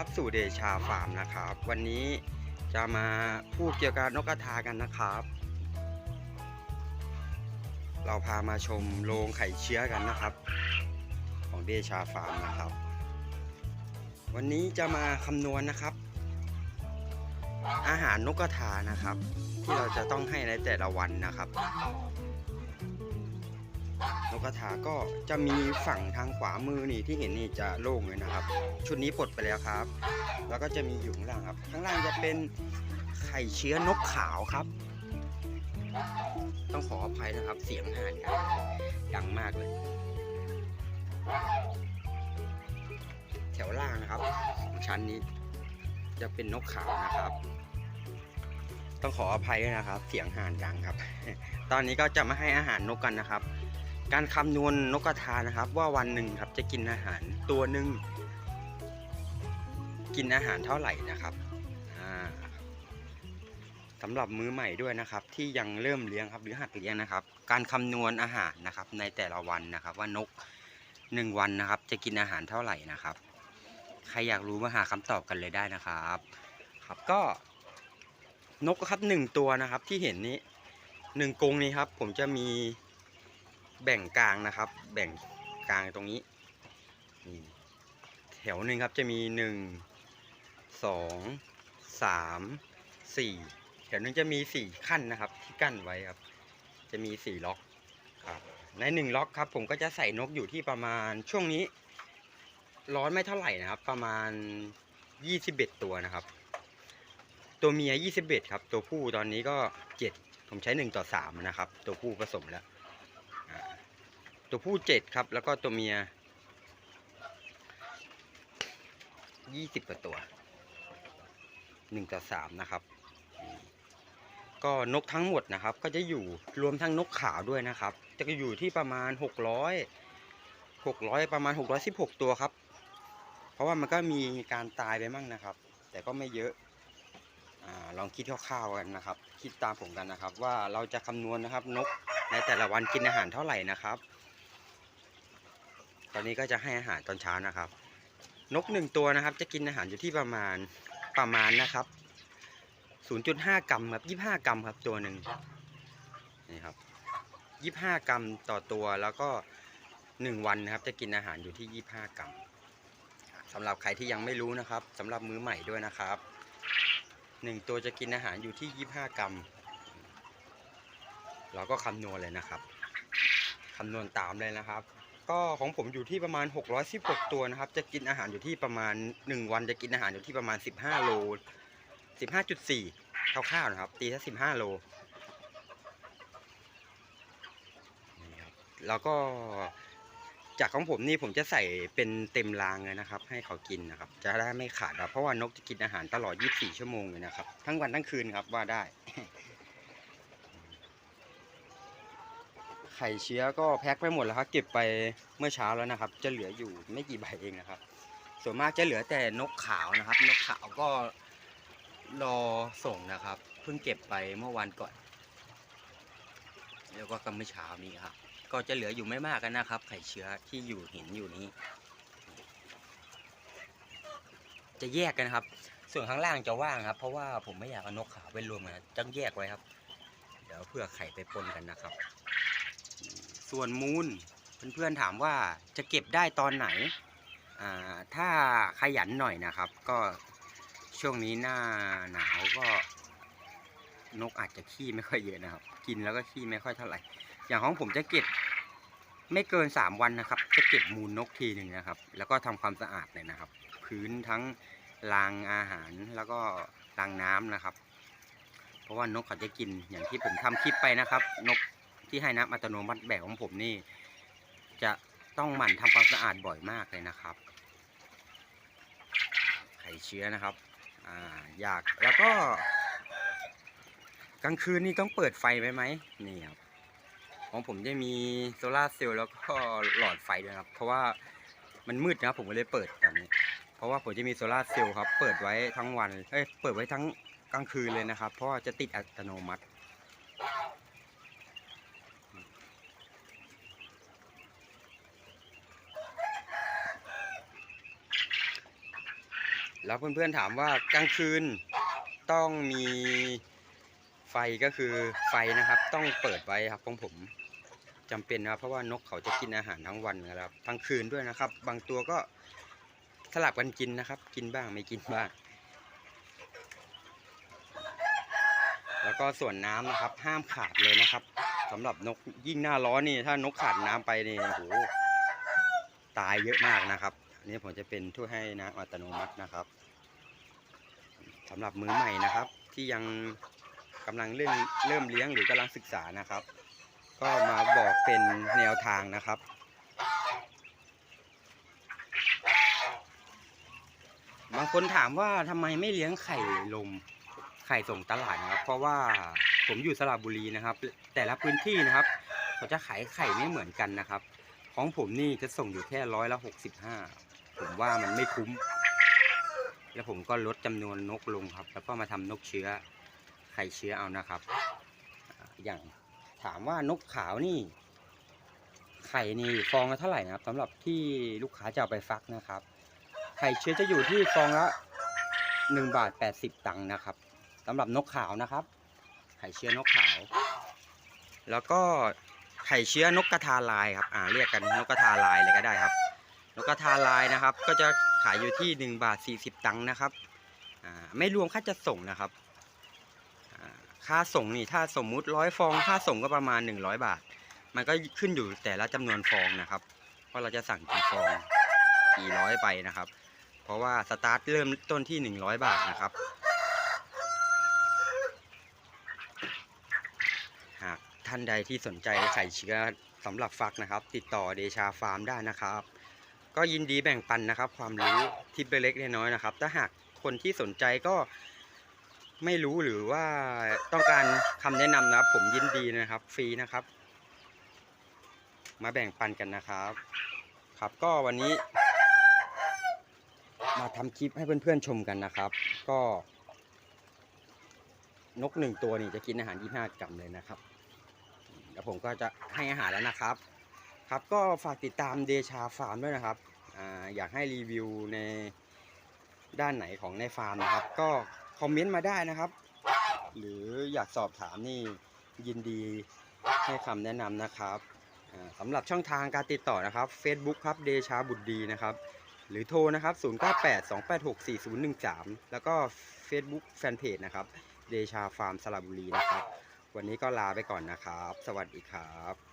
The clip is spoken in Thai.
รับสู่เดชาฟาร์มนะครับ วันนี้จะมาพูดเกี่ยวกับนกกระทากันนะครับ เราพามาชมโรงไข่เชื้อกันนะครับ ของเดชาฟาร์มนะครับ วันนี้จะมาคำนวณนะครับ อาหารนกกระทานะครับ ที่เราจะต้องให้ในแต่ละวันนะครับ นกกระทาก็จะมีฝั่งทางขวามือนี่ที่เห็นนี่จะโล่งเลยนะครับ ชุดนี้ปลดไปแล้วครับ แล้วก็จะมีอยู่ข้างล่างครับ ข้างล่างจะเป็นไข่เชื้อนกขาวครับ ต้องขออภัยนะครับ เสียงห่านดังมากเลย แถวล่างนะครับ ชั้นนี้จะเป็นนกขาวนะครับต้องขออภัยด้วยนะครับ เสียงห่านดังครับ ตอนนี้ก็จะมาให้อาหารนกกันนะครับ การคำนวณนกกระทานะครับ ว่าวันหนึ่งครับจะกินอาหารตัวหนึ่งกินอาหารเท่าไหร่นะครับสำหรับมือใหม่ด้วยนะครับ ที่ยังเริ่มเลี้ยงครับหรือหัดเลี้ยงนะครับ การคำนวณอาหารนะครับ ในแต่ละวันนะครับ ว่านกหนึ่งวันนะครับ จะกินอาหารเท่าไหร่นะครับ ใครอยากรู้มาหาคำตอบกันเลยได้นะครับ ครับก็นกครับหนึ่งตัวนะครับที่เห็นนี้หนึ่งกรงนี้ครับ ผมจะมี แบ่งกลางนะครับ แบ่งกลางตรงนี้นี่แถวหนึ่งครับจะมีหนึ่งสองสามสี่แถวหนึงจะมีสี่ขั้นนะครับ ที่กั้นไว้ครับ จะมีสี่ล็อกครับในหนึ่งล็อกครับ ผมก็จะใส่นกอยู่ที่ประมาณช่วงนี้ ร้อนไม่เท่าไหร่นะครับ ประมาณยี่สิบเอ็ดตัวนะครับ ตัวเมียยี่สิบเอ็ดครับ ตัวผู้ตอนนี้ก็เจ็ดผมใช้หนึ่งต่อสามนะครับ ตัวผู้ผสมแล้ว ตัวผู้เจ็ดครับ แล้วก็ตัวเมียยี่สิบกว่าตัวหนึ่งต่อสามนะครับ ก็นกทั้งหมดนะครับ ก็จะอยู่รวมทั้งนกขาวด้วยนะครับ จะอยู่ที่ประมาณหกร้อยหกร้อยประมาณหกร้อยสิบหกตัวครับ เพราะว่ามันก็มีการตายไปมั่งนะครับ แต่ก็ไม่เยอะอลองคิดคร่าวๆกันนะครับ คิดตามผมกันนะครับ ว่าเราจะคำนวณนะครับ นกในแต่ละวันกินอาหารเท่าไหร่นะครับ ตอนนี้ก็จะให้อาหารตอนเช้านะครับ นกหนึ่งตัวนะครับ จะกินอาหารอยู่ที่ประมาณประมาณนะครับ 0.5 กรัมครับ25 กรัมครับตัวหนึ่งนี่ครับ25 กรัมต่อตัวแล้วก็ 1 วันนะครับ จะกินอาหารอยู่ที่ 25 กรัมสำหรับใครที่ยังไม่รู้นะครับสำหรับมือใหม่ด้วยนะครับหนึ่งตัวจะกินอาหารอยู่ที่ 25 กรัม เราก็คำนวณเลยนะครับคำนวณตามเลยนะครับ ก็ของผมอยู่ที่ประมาณ 616 ตัวนะครับ จะกินอาหารอยู่ที่ประมาณ 1 วันจะกินอาหารอยู่ที่ประมาณ 15 โล 15.4คร่าวๆนะครับ ตีถ้า15 โลแล้วก็จากของผมนี่ผมจะใส่เป็นเต็มรางเลยนะครับ ให้เขากินนะครับ จะได้ไม่ขาดครับเพราะว่านกจะกินอาหารตลอด 24 ชั่วโมงเลยนะครับ ทั้งวันทั้งคืนครับว่าได้ ไข่เชื้อก็แพ็คไปหมดแล้วครับ เก็บไปเมื่อเช้าแล้วนะครับ จะเหลืออยู่ไม่กี่ใบเองนะครับ ส่วนมากจะเหลือแต่นกขาวนะครับ นกขาวก็รอส่งนะครับ เพิ่งเก็บไปเมื่อวันก่อน แล้วก็กำเมื่อเช้านี้ครับ ก็จะเหลืออยู่ไม่มากกันนะครับ ไข่เชื้อที่อยู่เห็นอยู่นี้ จะแยกกันครับ ส่วนข้างล่างจะว่างครับ เพราะว่าผมไม่อยากเอานกขาวไปรวมกันต้องแยกไว้ครับ เดี๋ยวเพื่อไข่ไปปนกันนะครับ ส่วนมูลเพื่อนๆถามว่าจะเก็บได้ตอนไหน ถ้าขยันหน่อยนะครับ ก็ช่วงนี้หน้าหนาวก็นกอาจจะขี้ไม่ค่อยเยอะนะครับ กินแล้วก็ขี้ไม่ค่อยเท่าไหร่ อย่างของผมจะเก็บไม่เกิน 3 วันนะครับ จะเก็บมูลนกทีหนึ่งนะครับ แล้วก็ทำความสะอาดเลยนะครับ พื้นทั้งรางอาหารแล้วก็รางน้ำนะครับ เพราะว่านกเขาจะกินอย่างที่ผมทำคลิปไปนะครับ นก ที่ให้น้ำอัตโนมัติแบบของผมนี่ จะต้องหมั่นทำความสะอาดบ่อยมากเลยนะครับ ไข่เชื้อนะครับอ่าอยากแล้วก็ กลางคืนนี่ต้องเปิดไฟไหมไหมนี่ครับของผมจะมีโซลาเซลล์แล้วก็หลอดไฟด้วยครับ เพราะว่ามันมืดนะครับผมก็เลยเปิดตอนนี้ เพราะว่าผมจะมีโซลาเซลล์ครับ เปิดไว้ทั้งวันเอ้ยเปิดไว้ทั้งกลางคืนเลยนะครับ เพราะว่าจะติดอัตโนมัติ แล้วเพื่อนๆถามว่ากลางคืนต้องมีไฟก็คือไฟนะครับ ต้องเปิดไว้ครับของผมจำเป็นนะเพราะว่านกเขาจะกินอาหารทั้งวันนะครับทั้งคืนด้วยนะครับ บางตัวก็สลับกันกินนะครับ กินบ้างไม่กินบ้าง แล้วก็ส่วนน้ำนะครับ ห้ามขาดเลยนะครับสำหรับนกยิ่งหน้าร้อนนี่ถ้านกขาดน้ำไปนี่โอ้โหตายเยอะมากนะครับ อันนี้ผมจะเป็นถ้วยให้น้ำอัตโนมัตินะครับสำหรับมือใหม่นะครับ ที่ยังกำลังเริ่มเริ่มเลี้ยงหรือกำลังศึกษานะครับ ก็มาบอกเป็นแนวทางนะครับบางคนถามว่าทำไมไม่เลี้ยงไข่ลมไข่ส่งตลาดนะครับ เพราะว่าผมอยู่สระบุรีนะครับ แต่ละพื้นที่นะครับเขาจะขายไข่ไม่เหมือนกันนะครับ ของผมนี่จะส่งอยู่แค่ร้อยละหกสิบห้า ผมว่ามันไม่คุ้ม แล้วผมก็ลดจำนวนนกลงครับ แล้วก็มาทำนกเชื้อไข่เชื้อเอานะครับ อย่างถามว่านกขาวนี่ ไข่นี่ฟองละเท่าไหร่นะครับสำหรับที่ลูกค้าจะเอาไปฟักนะครับ ไข่เชื้อจะอยู่ที่ฟองละหนึ่งบาทแปดสิบตังค์นะครับสำหรับนกขาวนะครับ ไข่เชื้อนกขาว แล้วก็ไข่เชื้อนกกระทาลายครับ อ่าเรียกกันนกกระทาลายเลยก็ได้ครับ นกกระทาลายนะครับ ก็จะขายอยู่ที่หนึ่งบาทสี่สิบตังค์นะครับไม่รวมค่าจัดส่งนะครับค่าส่งนี่ถ้าสมมุติร้อยฟองค่าส่งก็ประมาณหนึ่งร้อยบาท มันก็ขึ้นอยู่แต่ละจำนวนฟองนะครับว่าเราจะสั่งกี่ฟองกี่ร้อยไปนะครับ เพราะว่าสตาร์ทเริ่มต้นที่ 100 บาทนะครับหากท่านใดที่สนใจไข่เชื้อสำหรับฟักนะครับ ติดต่อเดชาฟาร์มได้นะครับ ก็ยินดีแบ่งปันนะครับ ความรู้ทิปเล็กๆน้อยๆนะครับ ถ้าหากคนที่สนใจก็ไม่รู้หรือว่าต้องการคำแนะนำนะครับ ผมยินดีนะครับ ฟรีนะครับ มาแบ่งปันกันนะครับ ครับก็วันนี้ มาทำคลิปให้เพื่อนๆชมกันนะครับ ก็ นกหนึ่งตัวนี่จะกินอาหาร 25 กรัมเลยนะครับเดี๋ยวผมก็จะให้อาหารแล้วนะครับ ครับก็ฝากติดตามเดชาฟาร์มด้วยนะครับออยากให้รีวิวในด้านไหนของในฟาร์มนะครับ ก็คอมเมนต์มาได้นะครับ หรืออยากสอบถามนี่ยินดีให้คำแนะนำนะครับสำหรับช่องทางการติดต่อนะครับ Facebook ครับเดชาบุตรดีนะครับ หรือโทรนะครับ 0982864013 แล้วก็ Facebook Fanpage นะครับเดชาฟาร์มสระบุรีนะครับ วันนี้ก็ลาไปก่อนนะครับ สวัสดีครับ